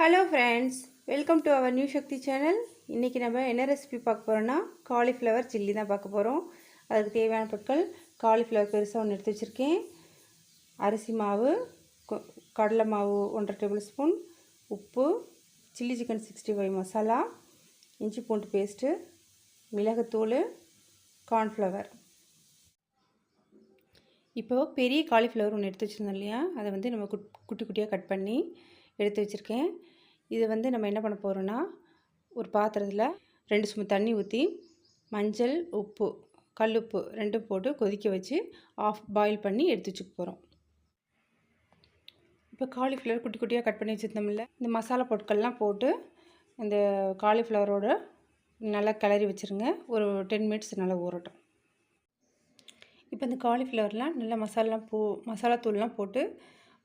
Hello friends welcome to our new Sakthi channel இன்றைக்கி நம்ம என்ன ரெசிபி பார்க்க போகிறோன்னா காலிஃப்ளவர் சில்லி தான் பார்க்க போகிறோம் அதுக்கு தேவையான பொருட்கள் காலிஃப்ளவர் பெருசாக ஒன்று எடுத்து வச்சுருக்கேன். அரிசி மாவு கொ- கடலை மாவு ஒன்றரை டேபிள் ஸ்பூன் உப்பு chilli chicken sixty five masala இஞ்சி பூண்டு பேஸ்ட்டு மிளகுத்தூள் கார்ன்ஃப்ளவர் இப்போது பெரிய காலிஃப்ளவர் ஒன்று எடுத்து வச்சுருந்தோம் இல்லையா? அதை வந்து நம்ம குட் குட்டி குட்டியாக கட் பண்ணி எடுத்து வச்சுருக்கேன். இது வந்து நம்ம என்ன பண்ண போகிறோன்னா ஒரு பாத்திரத்தில் ரெண்டு சும்மா தண்ணி ஊற்றி மஞ்சள் உப்பு கல்லுப்பு ரெண்டும் போட்டு கொதிக்க வச்சு ஆஃப் பாயில் பண்ணி எடுத்து வச்சுக்க போகிறோம் இப்போ காலிஃப்ளவர் குட்டி குட்டியாக கட் பண்ணி வச்சுருந்தோம்ல இந்த மசாலா பொருட்கள்லாம் போட்டு அந்த காலிஃப்ளவரோட நல்லா கிளறி வச்சுருங்க. ஒரு டென் மினிட்ஸ் நல்லா ஊறட்டும். இப்போ இந்த காலிஃப்ளவர்லாம் நல்லா மசாலாலாம் போ மசாலா தூள்லாம் போட்டு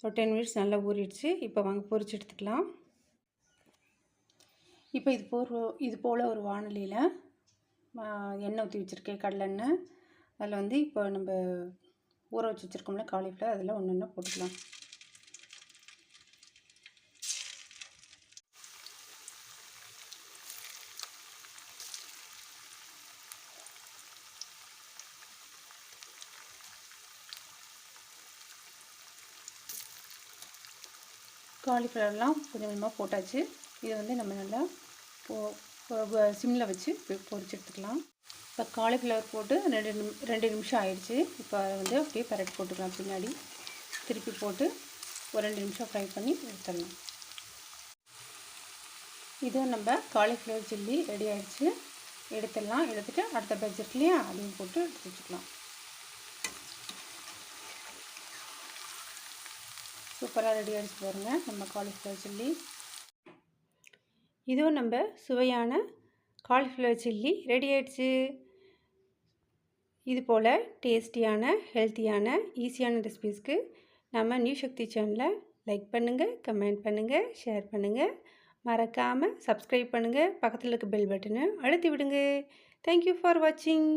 ஒரு டென் மினிட்ஸ் நல்லா ஊறிடுச்சு. இப்போ வாங்க பொறிச்சு எடுத்துக்கலாம். இப்போ இது போர் இது போல் ஒரு வானொலியில் எண்ணெய் ஊற்றி வச்சுருக்கேன் கடலெண்ணெய். அதில் வந்து இப்போ நம்ம ஊற வச்சு வச்சுருக்கோம்ல காலிஃப்ளவர் அதில் ஒன்று ஒன்று போட்டுக்கலாம். காலிஃப்ளவர்லாம் கொஞ்சம் கொஞ்சமாக போட்டாச்சு. இதை வந்து நம்ம நல்லா சிம்மில் வச்சு பொரிச்சு எடுத்துக்கலாம். இப்போ காலிஃப்ளவர் போட்டு ரெண்டு நிமி ரெண்டு நிமிஷம் ஆயிடுச்சு. இப்போ அதை வந்து அப்படியே பரட்டி போட்டுக்கலாம் பின்னாடி. திருப்பி போட்டு ஒரு ரெண்டு நிமிஷம் ஃப்ரை பண்ணி எடுத்துடலாம். இதை நம்ம காலிஃப்ளவர் சில்லி ரெடி ஆகிடுச்சு எடுத்துடலாம். எடுத்துகிட்டு அடுத்த பேட்ச் அதையும் போட்டு எடுத்து வச்சுக்கலாம். சூப்பராக ரெடி ஆகிடுச்சு பாருங்கள் நம்ம காலிஃப்ளவர் சில்லி இதுவும் நம்ம சுவையான காலிஃப்ளவர் சில்லி ரெடி ஆகிடுச்சு இது போல் டேஸ்டியான ஹெல்த்தியான ஈஸியான ரெசிபீஸ்க்கு நம்ம நியூ சக்தி சேனலை லைக் பண்ணுங்கள் கமெண்ட் பண்ணுங்கள் ஷேர் பண்ணுங்கள் மறக்காமல் சப்ஸ்கிரைப் பண்ணுங்கள் பக்கத்தில் இருக்க பெல் பட்டனை அழுத்தி விடுங்க. தேங்க்யூ ஃபார் வாட்சிங்